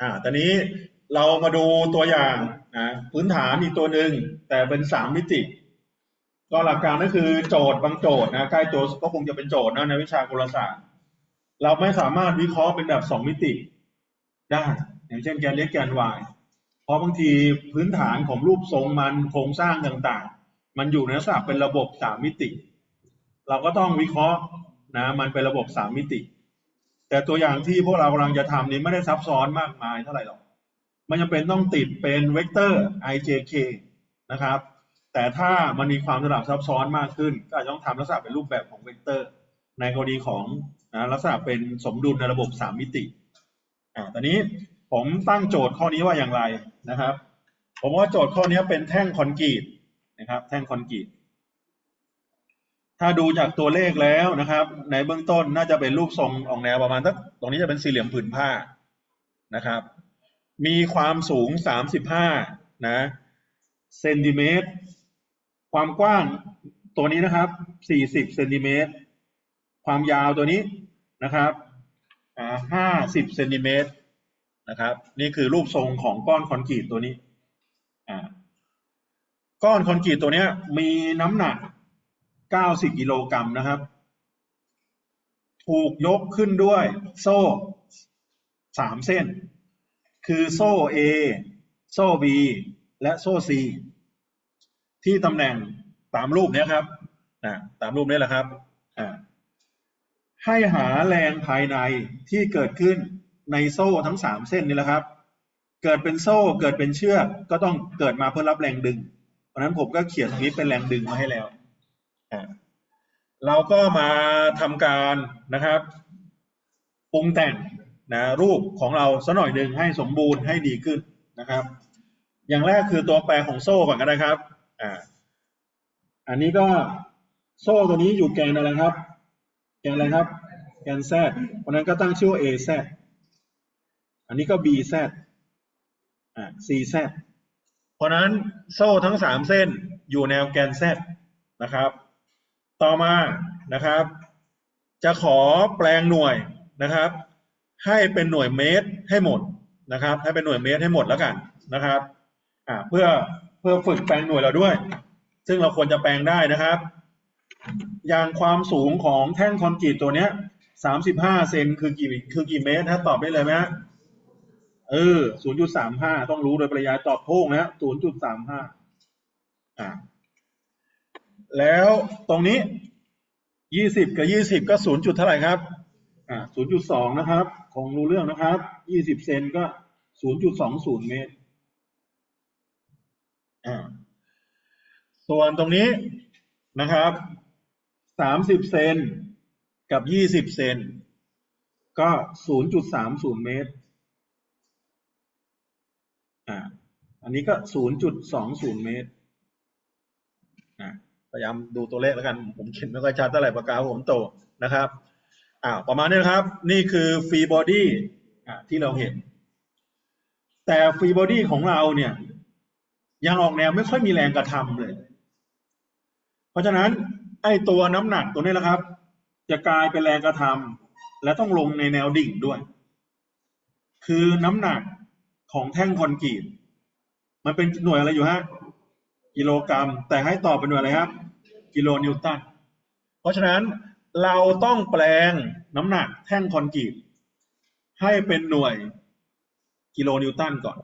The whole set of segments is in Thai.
อ่าตอนนี้เรามาดูตัวอย่างนะพื้นฐานอีกตัวหนึ่งแต่เป็นสามมิติ ก็หลักการก็คือโจทย์บางโจทย์นะใกล้ตัวก็คงจะเป็นโจทย์นะในวิชากลศาสตร์เราไม่สามารถวิเคราะห์เป็นแบบสองมิติได้อย่างเช่นแกนเล็กแกน y เพราะบางทีพื้นฐานของรูปทรงมันโครงสร้างต่างๆ มันอยู่ในลักษณะเป็นระบบสามมิติ เราก็ต้องวิเคราะห์นะมันเป็นระบบสามมิติ แต่ตัวอย่างที่พวกเรากำลังจะทำนี้ไม่ได้ซับซ้อนมากมายเท่าไหร่หรอก มันจะเป็นต้องติดเป็นเวกเตอร์ ijk นะครับ แต่ถ้ามันมีความระดับซับซ้อนมากขึ้น ก็อาจจะต้องทำลักษณะเป็นรูปแบบของเวกเตอร์ ในกรณีของนะลักษณะเป็นสมดุลในระบบสามมิติ อ่า ตอนนี้ผมตั้งโจทย์ข้อนี้ว่าอย่างไรนะครับ ผมว่าโจทย์ข้อนี้เป็นแท่งคอนกรีตนะครับ แท่งคอนกรีต ถ้าดูจากตัวเลขแล้วนะครับ ในเบื้องต้นน่าจะเป็นรูปทรงออกแนวประมาณสักตรงนี้จะเป็นสี่เหลี่ยมผืนผ้านะครับ มีความสูงสามสิบห้านะเซนติเมตรความกว้างตัวนี้นะครับสี่สิบเซนติเมตรความยาวตัวนี้นะครับอ่าห้าสิบเซนติเมตรนะครับ นี่คือรูปทรงของก้อนคอนกรีตตัวนี้อ่าก้อนคอนกรีตตัวเนี้ยมีน้ำหนัก 90 กิโลกรัมนะครับ ถูกยกขึ้นด้วยโซ่สามเส้น คือโซ่ A โซ่ B และโซ่ C ที่ตำแหน่งตามรูปเนี้ยครับอ่าตามรูปนี้แหละครับอ่าให้หาแรงภายในที่เกิดขึ้นในโซ่ทั้งสามเส้นนี่แหละครับ เกิดเป็นโซ่เกิดเป็นเชือกก็ต้องเกิดมาเพื่อรับแรงดึง เพราะนั้นผมก็เขียนตรงนี้เป็นแรงดึงมาให้แล้ว เราก็มาทำการนะครับปรุงแต่งนะรูปของเราสักหน่อยหนึ่งให้สมบูรณ์ให้ดีขึ้นนะครับ อย่างแรกคือตัวแปรของโซ่ก่อนก็ได้ครับอ่าอันนี้ก็โซ่ตัวนี้อยู่แกนอะไรครับ แกนอะไรครับ แกน z เพราะนั้นก็ตั้งชื่อว่า az อันนี้ก็ bz อ่า cz เพราะนั้นโซ่ทั้งสามเส้นอยู่แนวแกน z นะครับ ต่อมานะครับ จะขอแปลงหน่วยนะครับ ให้เป็นหน่วยเมตรให้หมดนะครับ ให้เป็นหน่วยเมตรให้หมดแล้วกันนะครับอ่าเพื่อเพื่อฝึกแปลงหน่วยเราด้วย ซึ่งเราควรจะแปลงได้นะครับ อย่างความสูงของแท่งคอนกรีตตัวเนี้ยสามสิบห้าเซนคือกี่คือกี่เมตรนะตอบได้เลยไหมเออศูนย์จุดสามห้าต้องรู้โดยปริยายตอบโพ่งนะศูนย์จุดสามห้าอ่า แล้วตรงนี้ยี่สิบกับยี่สิบก็ศูนย์จุดเท่าไหร่ครับอ่าศูนย์จุดสองนะครับของรู้เรื่องนะครับยี่สิบเซนก็ศูนย์จุดสองศูนย์เมตรอ่าส่วนตรงนี้นะครับสามสิบเซนกับยี่สิบเซนก็ศูนย์จุดสามศูนย์เมตรอ่าอันนี้ก็ศูนย์จุดสองศูนย์เมตรอ่า พยายามดูตัวเลขแล้วกัน ผมเขียนไม่ค่อยชัดเท่าไหร่ปากกาผมโตนะครับอ่าประมาณนี้นะครับ นี่คือฟรีบอดี้ที่เราเห็น แต่ฟรีบอดี้ของเราเนี่ย ยังออกแนวไม่ค่อยมีแรงกระทำเลย เพราะฉะนั้นไอ้ตัวน้ำหนักตัวนี้แหละครับ จะกลายเป็นแรงกระทำและต้องลงในแนวดิ่งด้วย คือน้ำหนักของแท่งคอนกรีตมันเป็นหน่วยอะไรอยู่ฮะ กิโลกรัม แต่ให้ตอบเป็นหน่วยอะไรครับ กิโลนิวตัน เพราะฉะนั้นเราต้องแปลงน้ำหนักแท่งคอนกรีตให้เป็นหน่วยกิโลนิวตันก่อน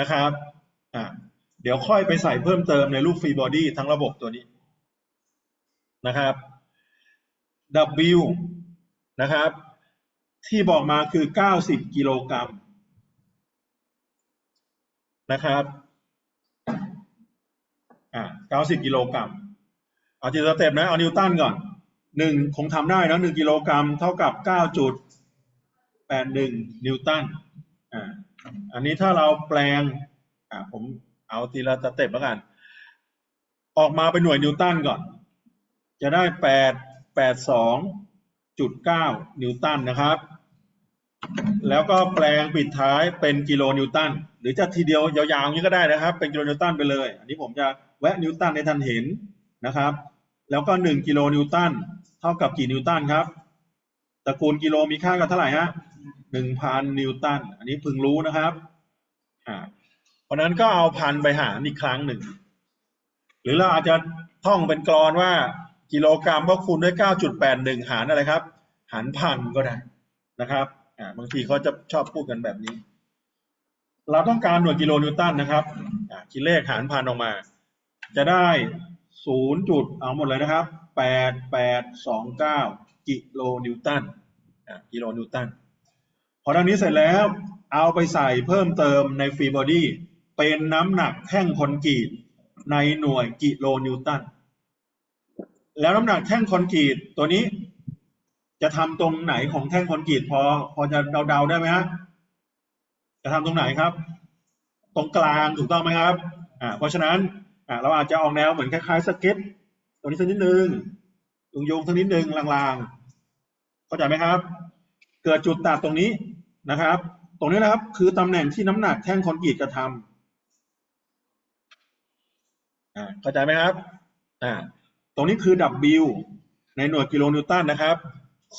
นะครับอ่าเดี๋ยวค่อยไปใส่เพิ่มเติมในรูปฟรีบอดี้ทั้งระบบตัวนี้นะครับ W นะครับ ที่บอกมาคือ 90 กิโลกรัมนะครับ อ่า90กิโลกรัมเอาทีละสเต็ปนะ เอานิวตันก่อนหนึ่งคงทำได้นะหนึ่งกิโลกรัมเท่ากับ9.81นิวตันอ่าอันนี้ถ้าเราแปลงอ่าผมเอาทีละสเต็ปแล้วกัน ออกมาเป็นหน่วยนิวตันก่อน จะได้8 82.9นิวตันนะครับ แล้วก็แปลงปิดท้ายเป็นกิโลนิวตัน หรือจะทีเดียวยาวๆอย่างนี้ก็ได้นะครับ เป็นกิโลนิวตันไปเลย อันนี้ผมจะแวะนิวตันให้ท่านเห็นนะครับ แล้วก็ 1 กิโลนิวตันเท่ากับกี่นิวตันครับตระกูลกิโลมีค่ากันเท่าไหร่ฮะหนึ่งพันนิวตัน อันนี้พึงรู้นะครับอ่าเพราะฉะนั้นก็เอาพันไปหารอีกครั้งหนึ่ง หรือเราอาจจะท่องเป็นกรอนว่ากิโลกรัมก็คูณด้วย 9.81 หารอะไรครับ หารพันก็ได้นะครับอ่าบางทีเขาจะชอบพูดกันแบบนี้ เราต้องการหน่วยกิโลนิวตันนะครับคิดเลขหารพันออกมา จะได้ศูนย์จุดเอาหมดเลยนะครับแปดแปดสองเก้ากิโลนิวตันกิโลนิวตันพอดังนี้เสร็จแล้วเอาไปใส่เพิ่มเติมในฟรีบอดี้เป็นน้ำหนักแท่งคอนกรีตในหน่วยกิโลนิวตันแล้วน้ำหนักแท่งคอนกรีตตัวนี้ จะทำตรงไหนของแท่งคอนกรีตพอพอจะเดาๆได้ไหมฮะ จะทำตรงไหนครับ ตรงกลางถูกต้องไหมครับอ่าเพราะฉะนั้นอ่าเราอาจจะออกแนวเหมือนคล้ายๆสเก็ตตรงนี้สักนิดนึงโยงโยงๆสักนิดนึงลางๆ เข้าใจไหมครับ เกิดจุดตัดตรงนี้นะครับ ตรงนี้นะครับ คือตำแหน่งที่น้ำหนักแท่งคอนกรีตกระทำอ่าเข้าใจไหมครับอ่าตรงนี้คือ W ในหน่วยกิโลนิวตันนะครับ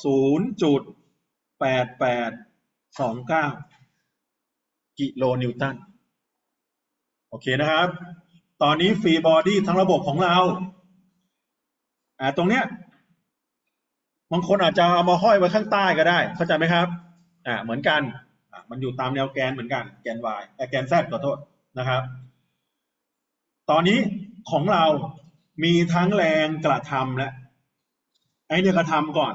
0.8829 กิโลนิวตัน โอเคนะครับ ตอนนี้ฟรีบอดี้ทั้งระบบของเรา อ่า ตรงเนี้ย บางคนอาจจะเอามาห้อยไว้ข้างใต้ก็ได้ เข้าใจไหมครับ อ่า เหมือนกัน อ่า มันอยู่ตามแนวแกนเหมือนกัน แกน y เอ่อแกน z ขอโทษนะครับ ตอนนี้ของเรามีทั้งแรงกระทำและ ไอเนี่ยกระทำก่อน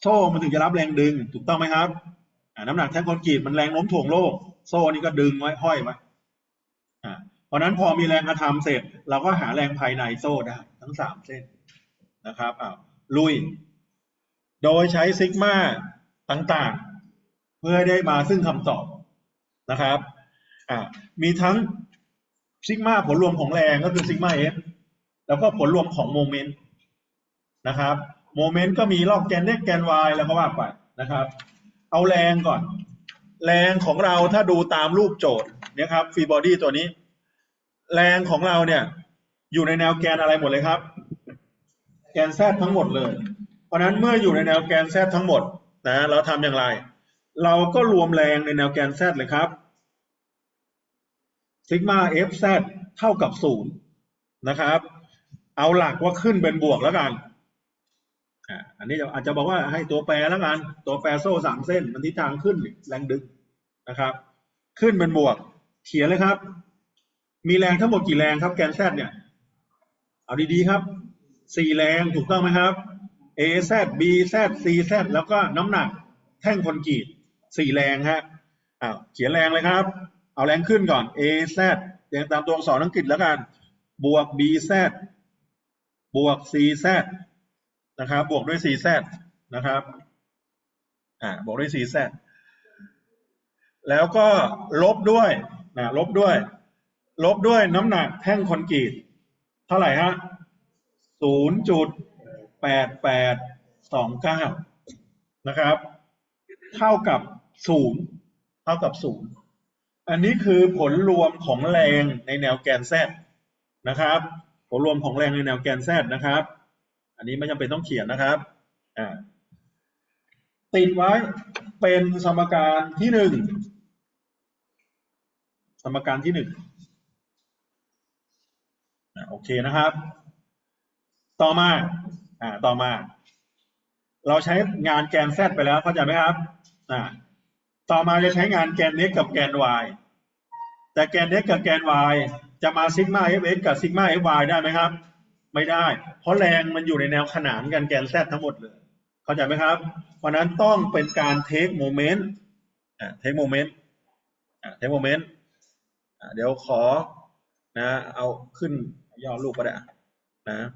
โซ่มันถึงจะรับแรงดึง ถูกต้องไหมครับ น้ำหนักแท่งคอนกรีตมันแรงโน้มถ่วงโลก โซ่นี่ก็ดึงไว้ห้อยไว้เพราะนั้นพอมีแรงกระทำเสร็จ เราก็หาแรงภายในโซ่ได้ทั้งสามเส้นนะครับอ้าวลุย โดยใช้ซิกมาต่างๆ เพื่อได้มาซึ่งคำตอบนะครับอ่ามีทั้งซิกมาผลรวมของแรงก็คือซิกมาเอฟแล้วก็ผลรวมของโมเมนต์นะครับโมเมนต์ก็มีรอบแกน x แกน y แล้วก็ว่าไปนะครับ เอาแรงก่อน แรงของเราถ้าดูตามรูปโจทย์เนี่ยครับฟรีบอดี้ตัวนี้ แรงของเราเนี่ย อยู่ในแนวแกนอะไรหมดเลยครับ แกนแซทั้งหมดเลย เพราะฉะนั้นเมื่ออยู่ในแนวแกนแซทั้งหมดนะเราทำอย่างไร เราก็รวมแรงในแนวแกนแซเลยครับซิกมาเอฟแซเท่ากับศูนย์นะครับ เอาหลักว่าขึ้นเป็นบวกแล้วกัน อันนี้อาจจะบอกว่าให้ตัวแปรแล้วกัน ตัวแปรโซ่สามเส้น มันทิศทางขึ้นแรงดึงนะครับ ขึ้นเป็นบวก เขียนเลยครับ มีแรงทั้งหมดกี่แรงครับแกนแซเนี่ย เอาดีๆครับสี่แรงถูกต้องไหมครับ A Z B Z C Z แล้วก็น้ำหนักแท่งคอนกรีตสี่แรงฮะอ้าวเขียนแรงเลยครับ เอาแรงขึ้นก่อน A Z เรียงตามตัวอักษรอังกฤษแล้วกัน บวก B Z บวก C Z นะครับ บวกด้วย C Z นะครับอ่าบวกด้วย C Z แล้วก็ลบด้วยนะลบด้วย ลบด้วยน้ำหนักแท่งคอนกรีตเท่าไหร่ฮะศูนย์จุดแปดแปดสองเก้านะครับ เท่ากับศูนย์เท่ากับศูนย์อันนี้คือผลรวมของแรงในแนวแกน z นะครับ ผลรวมของแรงในแนวแกน z นะครับ อันนี้ไม่จำเป็นต้องเขียนนะครับอ่าติดไว้เป็นสมการที่หนึ่งสมการที่หนึ่งโอเคนะครับ ต่อมาอ่าต่อมา เราใช้งานแกน z ไปแล้วเข้าใจไหมครับอ่าต่อมาจะใช้งานแกน x กับแกน y แต่แกน x กับแกน y จะมาซิกมา fx กับซิกมา fy ได้ไหมครับ ไม่ได้ เพราะแรงมันอยู่ในแนวขนานกันแกน z ทั้งหมดเลย เข้าใจไหมครับ เพราะนั้นต้องเป็นการ take moment อ่า take moment อ่า take moment อ่าเดี๋ยวขอนะเอาขึ้นย่อรูปก็ได้อะนะ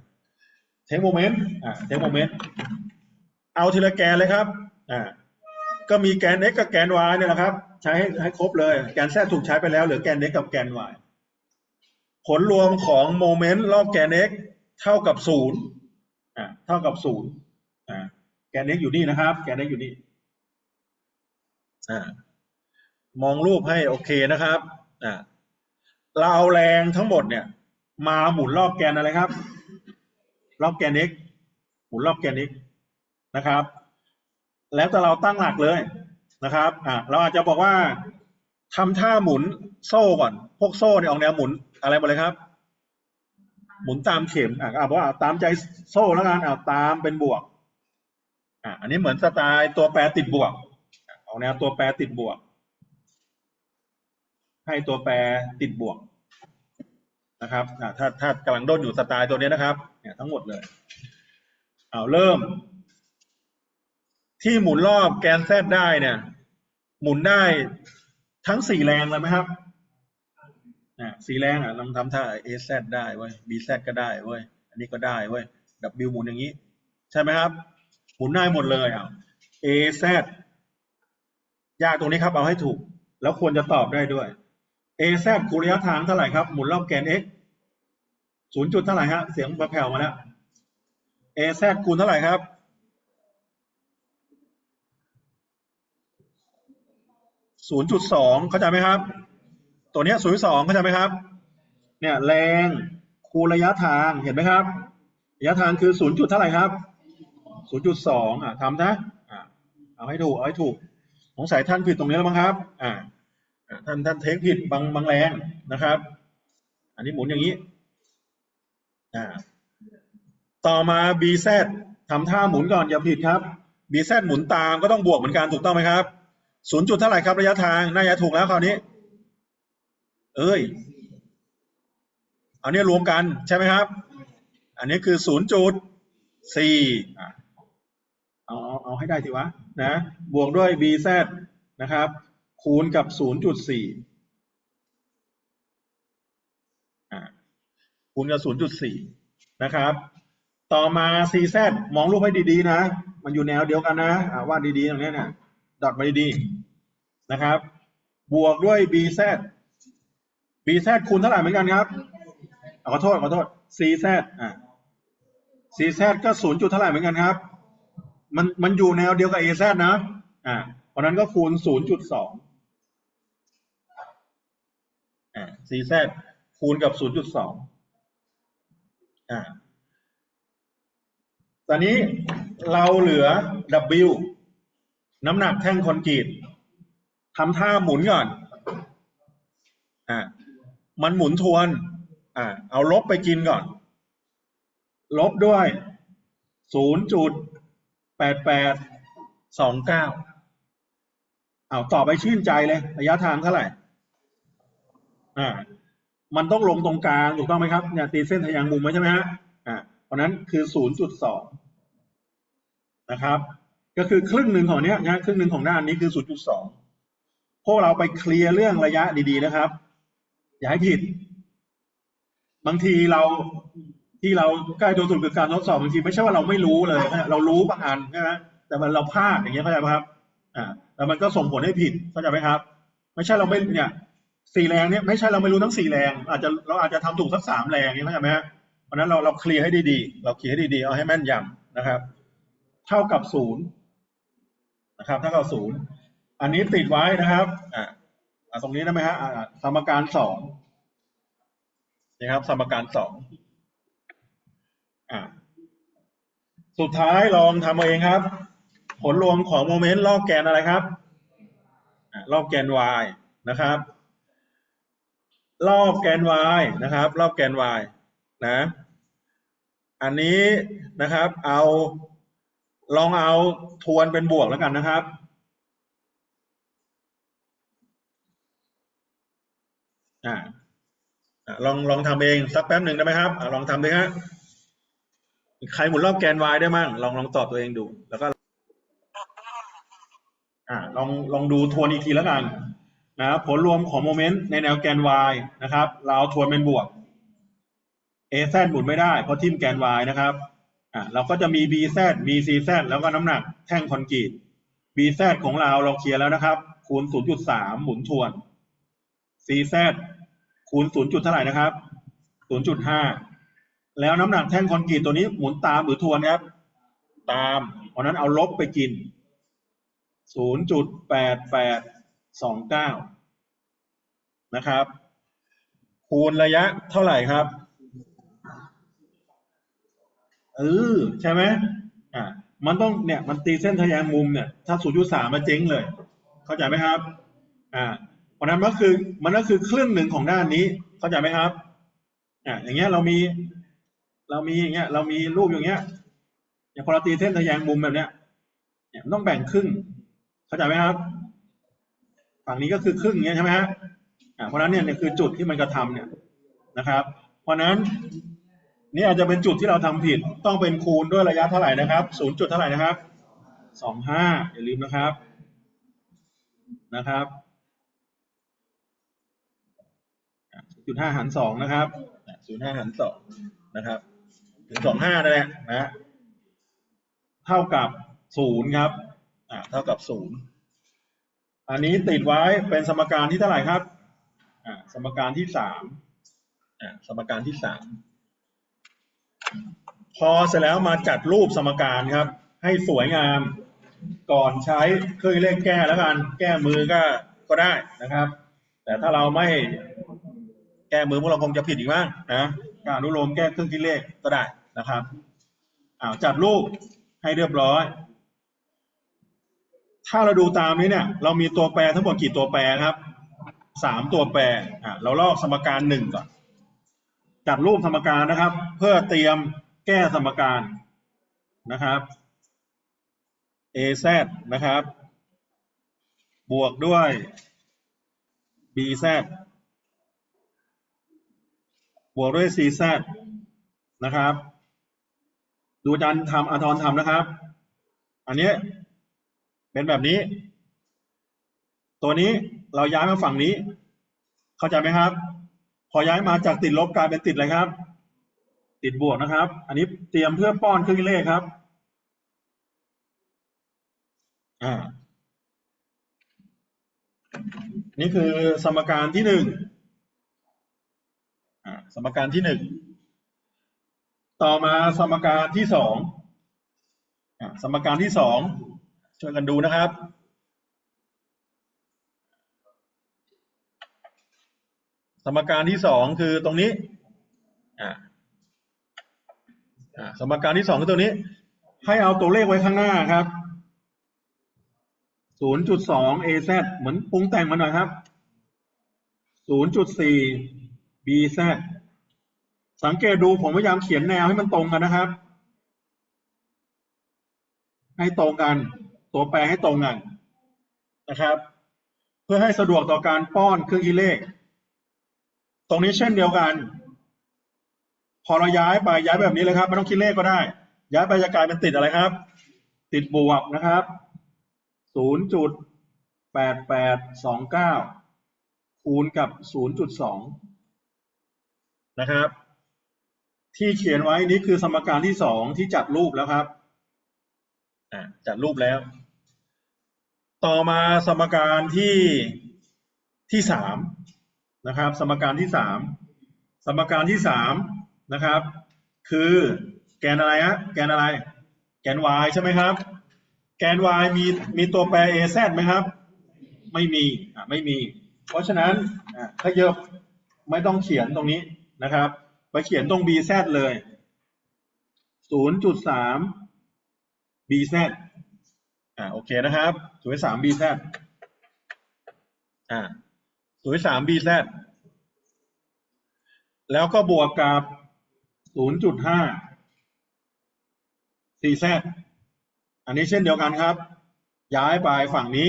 เทคโมเมนต์เทคโมเมนต์เอาทีละแกนเลยครับอ่าก็มีแกน x กับแกน y เนี่ยแหละครับ ใช้ให้ให้ครบเลย แกน z ถูกใช้ไปแล้วเหลือแกน x กับแกน y ผลรวมของโมเมนต์รอบแกน x เท่ากับศูนย์อ่าเท่ากับศูนย์อ่าแกน x อยู่นี่นะครับ แกน x อยู่นี่อ่ามองรูปให้โอเคนะครับอ่าเราเอาแรงทั้งหมดเนี่ย มาหมุนรอบแกนอะไรครับ รอบแกน x หมุนรอบแกน x นะครับ แล้วแต่เราตั้งหลักเลยนะครับอะเราอาจจะบอกว่าทำท่าหมุนโซ่ก่อน พวกโซ่เนี่ยออกแนวหมุนอะไรหมดเลยครับ หมุนตามเข็มอะอะบอกว่าตามใจโซ่แล้วกันอะตามเป็นบวกอะอันนี้เหมือนสไตล์ตัวแปรติดบวกอะออกแนวตัวแปรติดบวก ให้ตัวแปรติดบวกนะครับอะถ้าถ้ากำลังด้นอยู่สไตล์ตัวนี้นะครับเนี่ยทั้งหมดเลยเอาเริ่ม ที่หมุนรอบแกนแซดได้เนี่ย หมุนได้ทั้งสี่แรงเลยไหมครับ อ่าสีแรงอะลองทำท่า A Z ได้เว้ย B Z ก็ได้เว้ย อันนี้ก็ได้เว้ย W หมุนอย่างนี้ ใช่ไหมครับ หมุนได้หมดเลยอะ A Z ยากตรงนี้ครับเอาให้ถูก แล้วควรจะตอบได้ด้วย A Z คูณระยะทางเท่าไหร่ครับ หมุนรอบแกน X ศูนย์จุดเท่าไหร่ฮะ เสียงแผ่วมาแล้ว A Z คูณเท่าไหร่ครับศูนย์จุดสองเข้าใจไหมครับ ตัวเนี้ศูนย์สองเข้าใจไหมครับ เนี่ยแรงคูณระยะทางเห็นไหมครับ ระยะทางคือศูนย์จุดเท่าไหร่ครับศูนย์จุดสองอะทำนะอะเอาให้ถูกเอาให้ถูกสงสัยท่านผิดตรงนี้แล้วมั้งครับ อ่าท่านท่านเทคผิดบางบางแรงนะครับ อันนี้หมุนอย่างนี้อ่าต่อมา BZ ทำท่าหมุนก่อนอย่าผิดครับ BZ หมุนตามก็ต้องบวกเหมือนกันถูกต้องไหมครับศูนย์จุดเท่าไหร่ครับระยะทางน่าจะถูกแล้วคราวนี้ เอ้ย เอาเนี้ยรวมกันใช่ไหมครับ อันนี้คือศูนย์จุดสี่เอาเอาเอาให้ได้ทีวะนะ บวกด้วย bz นะครับ คูณกับศูนย์จุดสี่คูณกับศูนย์จุดสี่นะครับ ต่อมา cz มองรูปให้ดีๆนะ มันอยู่แนวเดียวกันนะวาดดีๆตรงนี้เนี่ยดอทมาดีๆนะครับ บวกด้วย bz bz คูณเท่าไหร่เหมือนกันครับอะขอโทษขอโทษ cz อะ cz ก็ศูนย์จุดเท่าไหร่เหมือนกันครับ มันมันอยู่แนวเดียวกับ az นะ อ่าเพราะนั้นก็คูณศูนย์จุดสองอ่า cz คูณกับศูนย์จุดสองอ่าตอนนี้เราเหลือ w น้ำหนักแท่งคอนกรีตทำท่าหมุนก่อน อ่า มันหมุนทวน อ่า เอาลบไปกินก่อน ลบด้วยศูนย์จุดแปดแปดสองเก้าเอาต่อไปชื่นใจเลย ระยะทางเท่าไหร่ อ่า มันต้องลงตรงกลางถูกต้องไหมครับ เนี่ยตีเส้นทะยางมุมไว้ใช่ไหมฮะ อ่า เพราะนั้นคือศูนย์จุดสองนะครับ ก็คือครึ่งหนึ่งของเนี้ยนะครึ่งหนึ่งของด้านนี้คือศูนย์จุดสองพวกเราไปเคลียร์เรื่องระยะดีๆนะครับ อย่าให้ผิด บางทีเราที่เราใกล้ตัวสุดคือการทดสอบบางทีไม่ใช่ว่าเราไม่รู้เลยนะเรารู้บางอันใช่ไหมแต่มันเราพลาดอย่างเงี้ยเข้าใจไหมครับ อ่า แล้วมันก็ส่งผลให้ผิดเข้าใจไหมครับ ไม่ใช่เราไม่เนี่ยสี่แรงเนี่ยไม่ใช่เราไม่รู้ทั้งสี่แรง อาจจะเราอาจจะทำถูกสักสามแรงเนี่เข้าใจไหมฮะเพราะนั้นเราเราเคลียร์ให้ดีๆเราเคลียร์ให้ดีๆเอาให้แม่นยำนะครับ เท่ากับศูนย์นะครับ เท่ากับศูนย์อันนี้ติดไว้นะครับ อ่า ตรงนี้ได้ไหมฮะสมการสองนะครับ สมการสองอสุดท้ายลองทำเอาเองครับ ผลรวมของโมเมนต์รอบแกนอะไรครับอ่ารอบแกน y นะครับ รอบแกน y นะครับ รอบแกน y นะ อันนี้นะครับ เอาลองเอาทวนเป็นบวกแล้วกันนะครับ อ่าลองลองทำเองสักแป๊บหนึ่งได้ไหมครับอลองทำดูฮะใครหมุนรอบแกน y ได้มั่งลองลองตอบตัวเองดู แล้วก็อ่าลองลองดูทวนอีกทีแล้วกันนะผลรวมของโมเมนต์ในแนวแกน y นะครับ เราเอาทวนเป็นบวก a z หมุนไม่ได้เพราะทิ่มแกน y นะครับอ่าเราก็จะมี b z b c z แล้วก็น้ำหนักแท่งคอนกรีต b z ของเราเราเคลียร์แล้วนะครับ คูณ 0.3 หมุนทวน c z คูณ 0 จุดเท่าไหร่นะครับ 0.5 แล้วน้ำหนักแท่งคอนกรีตตัวนี้หมุนตามหรือทวนครับ ตาม เพราะนั้นเอาลบไปกิน 0.8829 นะครับ คูณระยะเท่าไหร่ครับเออใช่ไหมอ่ามันต้องเนี่ยมันตีเส้นทะแยงมุมเนี่ย ถ้า 0.3 มาเจ๊งเลย เข้าใจไหมครับ อ่า ราะนั้นมันก็คือมันก็คือครึ่งหนึ่งของด้านนี้เข้าใจไหมครับอ่าอย่างเงี้ยเรามี เรามีอย่างเงี้ย เรามีรูปอย่างเงี้ย อย่างพอเราตีเส้นทะแยงมุมแบบเนี้ยเนี่ยมันต้องแบ่งครึ่ง เข้าใจไหมครับ ฝั่งนี้ก็คือครึ่งเงี้ยใช่ไหมฮะอ่าเพราะนั้นเนี่ยเนี่ยคือจุดที่มันกระทำเนี่ยนะครับ เพราะฉะนั้นนี่อาจจะเป็นจุดที่เราทำผิดต้องเป็นคูณด้วยระยะเท่าไหร่นะครับศูนย์จุดเท่าไหร่นะครับสองห้าอย่าลืมนะครับนะครับ จุดห้าหารสองนะครับศูนย์ห้าหารสองนะครับ ถึงสองห้านั่นแหละนะ เท่ากับศูนย์ครับ อ่าเท่ากับศูนย์อันนี้ติดไว้เป็นสมการที่เท่าไหร่ครับ อ่า สมการที่สามอ่า สมการที่สาม พอเสร็จแล้วมาจัดรูปสมการครับ ให้สวยงาม ก่อนใช้เครื่องคิดเลขแก้แล้วกัน แก้มือก็ ก็ได้นะครับ แต่ถ้าเราไม่ แก้มือพวกเราคงจะผิดอีกบ้างนะการอนุโลมแก้เครื่องคิดเลขก็ได้นะครับอ้าวจัดรูปให้เรียบร้อย ถ้าเราดูตามนี้เนี่ย เรามีตัวแปรทั้งหมดกี่ตัวแปรครับสามตัวแปรอะเราลอกสมการหนึ่งก่อนจัดรูปสมการนะครับ เพื่อเตรียมแก้สมการนะครับ az นะครับ บวกด้วย bz บวกด้วย cz นะครับ ดูอาจารย์ทำอาทรทำนะครับ อันนี้เป็นแบบนี้ ตัวนี้เราย้ายมาฝั่งนี้ เข้าใจไหมครับ พอย้ายมาจากติดลบกลายเป็นติดอะไรครับ ติดบวกนะครับ อันนี้เตรียมเพื่อป้อนเครื่องเลขครับอ่านี่คือสมการที่หนึ่ง สมการที่หนึ่งต่อมาสมการที่สองอสมการที่สองช่วยกันดูนะครับ สมการที่สองคือตรงนี้สมการที่สองคือตัวนี้ ให้เอาตัวเลขไว้ข้างหน้าครับ 0.2 az เหมือนปรุงแต่งมาหน่อยครับ 0.4 bz สังเกตดูผมพยายามเขียนแนวให้มันตรงกันนะครับ ให้ตรงกัน ตัวแปรให้ตรงกันนะครับ เพื่อให้สะดวกต่อการป้อนเครื่องคิดเลข ตรงนี้เช่นเดียวกัน พอเราย้ายไปย้ายแบบนี้เลยครับไม่ต้องคิดเลขก็ได้ ย้ายไปจะกลายเป็นติดอะไรครับ ติดบวกนะครับศูนย์จุดแปดแปดสองเก้าคูณกับศูนย์จุดสอง นะครับ ที่เขียนไว้นี้คือสมการที่สองที่จัดรูปแล้วครับจัดรูปแล้ว ต่อมาสมการที่ที่สามนะครับ สมการที่สามสมการที่สามนะครับ คือแกนอะไรฮะแกนอะไร แกน y ใช่ไหมครับ แกน y มีมีตัวแปร az ไหมครับ ไม่มีอะไม่มี เพราะฉะนั้นอะขยบไม่ต้องเขียนตรงนี้ นะครับไปเขียนตรง bz เลย 0.3 bz อ่าโอเคนะครับ0.3 bz อ่า0.3 bz แล้วก็บวกกับ 0.5 cz อันนี้เช่นเดียวกันครับ ย้ายไปฝั่งนี้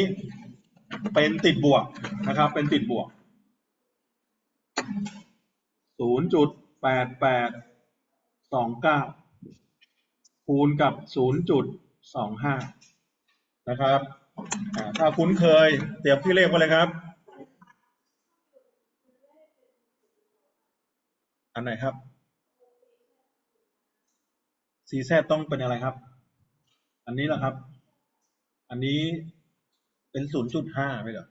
เป็นติดบวกนะครับ เป็นติดบวก 0.8829คูณกับ0.25นะครับ ถ้าคุ้นเคย เตรียมที่เลขไว้เลยครับ อันไหนครับ cz ต้องเป็นอะไรครับ อันนี้แหละครับ อันนี้เป็นศูนย์จุดห้าไปเหรอ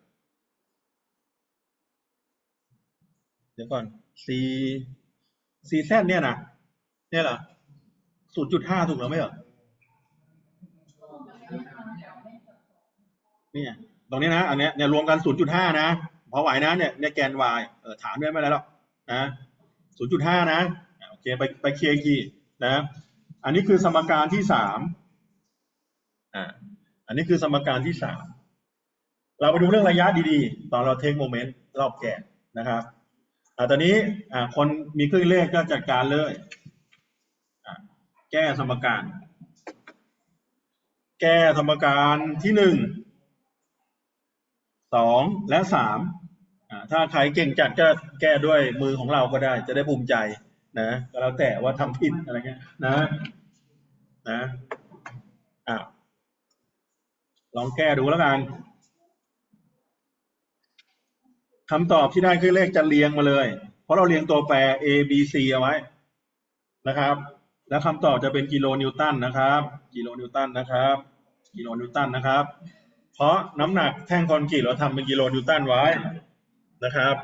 เดี๋ยวก่อน c c z เนี่ยนะเนี่ยเหรอศูนย์จุดห้าถูกแล้วไหมเหรอเนี่ยตรงนี้นะอันเนี้ยเนี่ยรวมกันศูนย์จุดห้านะพอไหวนะเนี่ยเนี่ยแกน y เออฐานด้วยไม่เป็นไรหรอกนะศูนย์จุดห้านะโอเคไปไปเคลียร์กทีนะอันนี้คือสมการที่สามอ่าอันนี้คือสมการที่สามเราไปดูเรื่องระยะดีๆ ตอนเราเทคโมเมนต์รอบแก่นะครับ ตอนนี้คนมีเครื่องเลขก็จัดการเลย แก้สมการ แก้สมการที่หนึ่งสองและสามถ้าใครเก่งจัดก็แก้ด้วยมือของเราก็ได้ จะได้ภูมิใจนะก็แล้วแต่ว่าทำผิดอะไรเงี้ยนะนะอ่าลองแก้ดูแล้วกัน คำตอบที่ได้คือเลขจะเรียงมาเลย เพราะเราเรียงตัวแปร a b c เอาไว้นะครับ แล้วคำตอบจะเป็นกิโลนิวตันนะครับ กิโลนิวตันนะครับ กิโลนิวตันนะครับ เพราะน้ำหนักแท่งคอนกรีตเราทำเป็นกิโลนิวตันไว้นะครับ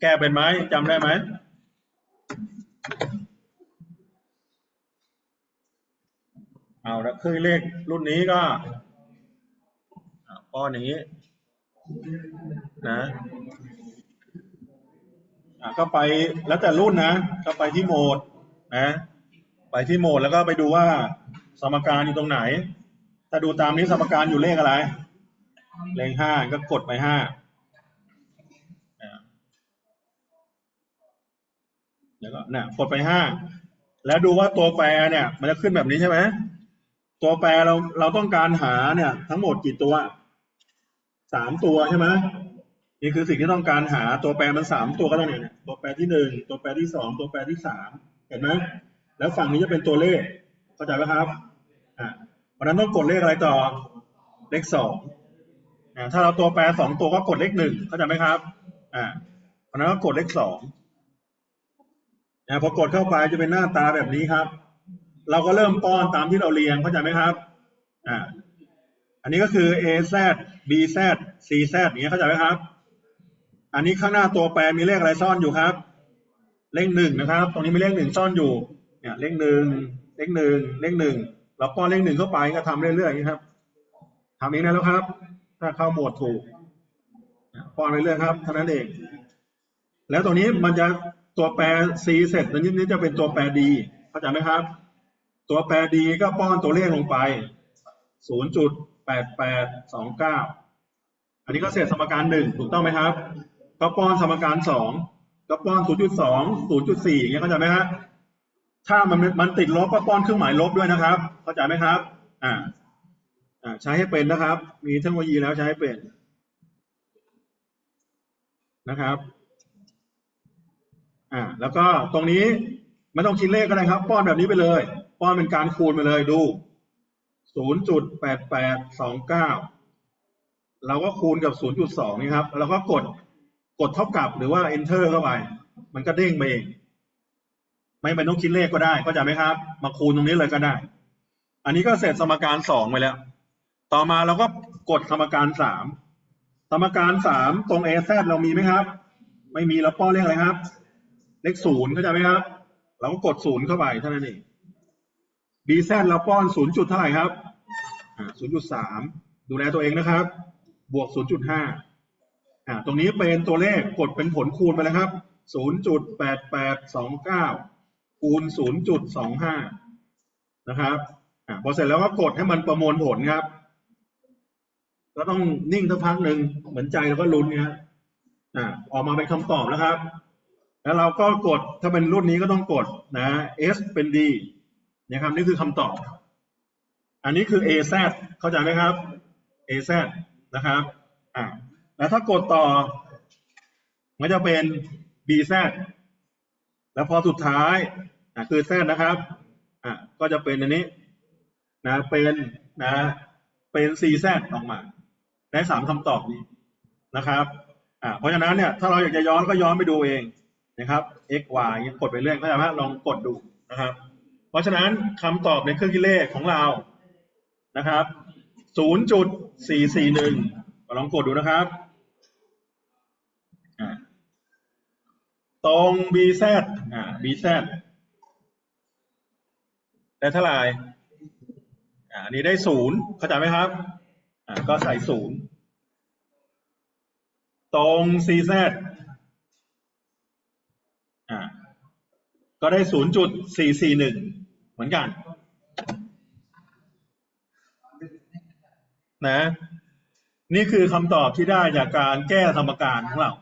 แก้เป็นไหมจำได้ไหมเอาละคือเลขรุ่นนี้ก็อ่าป้อนอย่างนี้ นะอะก็ไปแล้วแต่รุ่นนะก็ไปที่โหมดนะ ไปที่โหมดแล้วก็ไปดูว่าสมการอยู่ตรงไหน ถ้าดูตามนี้สมการอยู่เลขอะไร เลขห้าก็กดไปห้าอะเดี๋ยวก็เนี่ยกดไปห้าแล้วดูว่าตัวแปรเนี่ย มันจะขึ้นแบบนี้ใช่ไหมตัวแปรเราเราต้องการหาเนี่ย ทั้งหมดกี่ตัวสามตัวใช่ไหม นี่คือสิ่งที่ต้องการหาตัวแปรมันสามตัวก็ต้เนี่ยตัวแปรที่หนึ่งตัวแปรที่สองตัวแปรที่สามเห็นไหมแล้วฝั่งนี้จะเป็นตัวเลขเข้าใจไหมครับอ่าเพราะนั้นต้องกดเลขอะไรต่อเลขสองอ่าถ้าเราตัวแปรสองตัวก็กดเลขหนึ่งเข้าใจไหมครับอ่าเพราะนั้นก็กดเลขสองอ่าพอกดเข้าไปจะเป็นหน้าตาแบบนี้ครับ เราก็เริ่มป้อนตามที่เราเรียงเข้าใจไหมครับอ่าอันนี้ก็คือ A Z B Z C Z อย่างเงี้ยเข้าใจไหมครับ อันนี้ข้างหน้าตัวแปรมีเลขอะไรซ่อนอยู่ครับ เลขหนึ่งนะครับ ตรงนี้มีเลขหนึ่งซ่อนอยู่ เนี่ยเลขหนึ่งเลขหนึ่งเลขหนึ่งเราป้อนเลขหนึ่งเข้าไปก็ทำเรื่อยๆนี้ครับทำเองได้แล้วครับ ถ้าเข้าโหมดถูกป้อนไปเรื่อยครับเท่านั้นเอง แล้วตรงนี้มันจะตัวแปร C เสร็จแล้วนี้จะเป็นตัวแปร D เข้าใจไหมครับ ตัวแปร D ก็ป้อนตัวเลขลงไปศูนย์จุดแปดแปดสองเก้าอันนี้ก็เสร็จสมการหนึ่งถูกต้องไหมครับ ก็ป้อนสมการสองก็ป้อนศูนย์จุดสองศูนย์จุดสี่อย่างเงี้ยเข้าใจไหมฮะถ้ามันมันติดลบก็ป้อนเครื่องหมายลบด้วยนะครับ เข้าใจไหมครับ อ่าอ่าใช้ให้เป็นนะครับ มีเทคโนโลยีแล้วใช้ให้เป็นนะครับ อ่า แล้วก็ตรงนี้ไม่ต้องคิดเลขก็ได้ครับ ป้อนแบบนี้ไปเลย ป้อนเป็นการคูณไปเลยดูศูนย์จุดแปดแปดสองเก้าเราก็คูณกับศูนย์จุดสองนี่ครับ แล้วก็กด กดเท่ากับหรือว่า enter เข้าไป มันก็เด้งไปเอง ไม่เป็นต้องคิดเลขก็ได้เข้าใจไหมครับ มาคูณตรงนี้เลยก็ได้ อันนี้ก็เสร็จสมการสองไปแล้ว ต่อมาเราก็กดสมการสามสมการสามตรง a z เรามีไหมครับ ไม่มีเราป้อนเลขอะไรครับ เลขศูนย์เข้าใจไหมครับ เราก็กดศูนย์เข้าไปเท่านั้นเอง b z เราป้อนศูนย์จุดเท่าไหร่ครับศูนย์จุดสามดูแลตัวเองนะครับ บวกศูนย์จุดห้าอ่า ตรงนี้เป็นตัวเลขกดเป็นผลคูณไปแล้วครับศูนย์จุดแปดแปดสองเก้าคูณศูนย์จุดสองห้านะครับอพอเสร็จแล้วก็กดให้มันประมวลผลครับ ก็ต้องนิ่งสักพักหนึ่งเหมือนใจเราก็ลุ้นเนี่ยอ่าออกมาเป็นคำตอบแล้วครับ แล้วเราก็กดถ้าเป็นรุ่นนี้ก็ต้องกดนะ S เป็น D นะครับนี่คือคำตอบ อันนี้คือ A Z เข้าใจไหมครับ A Z นะครับอ่า แล้วถ้ากดต่อ มันจะเป็น B Z แล้วพอสุดท้ายอ่าคือ Z นะครับอ่าก็จะเป็นอันนี้นะเป็นนะเป็น C Z ออกมา ได้สามคำตอบนี้นะครับอ่าเพราะฉะนั้นเนี่ยถ้าเราอยากจะย้อนก็ย้อนไปดูเองนะครับ x y ย่างกดไปเรื่อยก็สามารถลองกดดูนะครับ เพราะฉะนั้นคำตอบในเครื่องคิดเลขของเรานะครับ0.441ลองกดดูนะครับ ตรง BZ อ่า BZ ได้เท่าไหร่อ่าอันนี้ได้ศูนย์เข้าใจไหมครับอ่าก็ใส่ศูนย์ตรง CZ อ่าก็ได้ศูนย์จุดสี่สี่หนึ่งเหมือนกัน นะ นี่คือคำตอบที่ได้จากการแก้สมการของเรา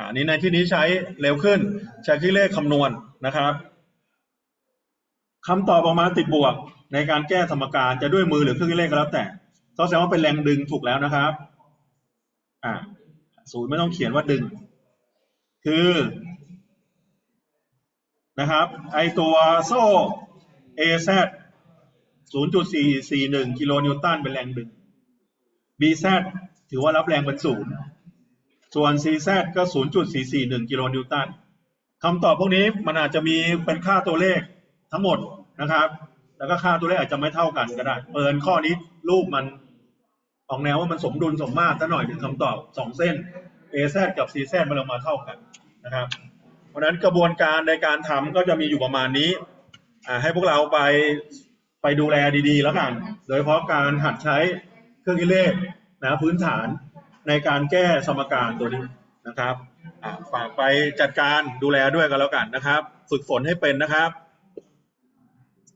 อ่านี้ในที่นี้ใช้เร็วขึ้น ใช้เครื่องเลขคำนวณนะครับคำตอบออกมาติดบวก ในการแก้สมการจะด้วยมือหรือเครื่องเลขก็แล้วแต่ก็แสดงว่าเป็นแรงดึงถูกแล้วนะครับอ่าศูนย์ไม่ต้องเขียนว่าดึง คือนะครับ ไอตัวโซ่ AZ 0.441 กิโลนิวตันเป็นแรงดึง BZ ถือว่ารับแรงเป็นศูนย์ ส่วน CZ ก็ 0.441 กิโลนิวตันคำตอบพวกนี้มันอาจจะมีเป็นค่าตัวเลขทั้งหมดนะครับ แล้วก็ค่าตัวเลขอาจจะไม่เท่ากันก็ได้ เปิดข้อนี้รูปมันออกแนวว่ามันสมดุลสมมาตรซะหน่อยถึงคำตอบสองเส้น AZ กับ CZ มันลงมาเท่ากันนะครับ เพราะนั้นกระบวนการในการทำก็จะมีอยู่ประมาณนี้ ให้พวกเราไปไปดูแลดีๆ แล้วกัน โดยเฉพาะการหัดใช้เครื่องคิเลขนะพื้นฐาน ในการแก้สมการตัวนี้นะครับฝากไปจัดการดูแลด้วยกันแล้วกันนะครับ ฝึกฝนให้เป็นนะครับ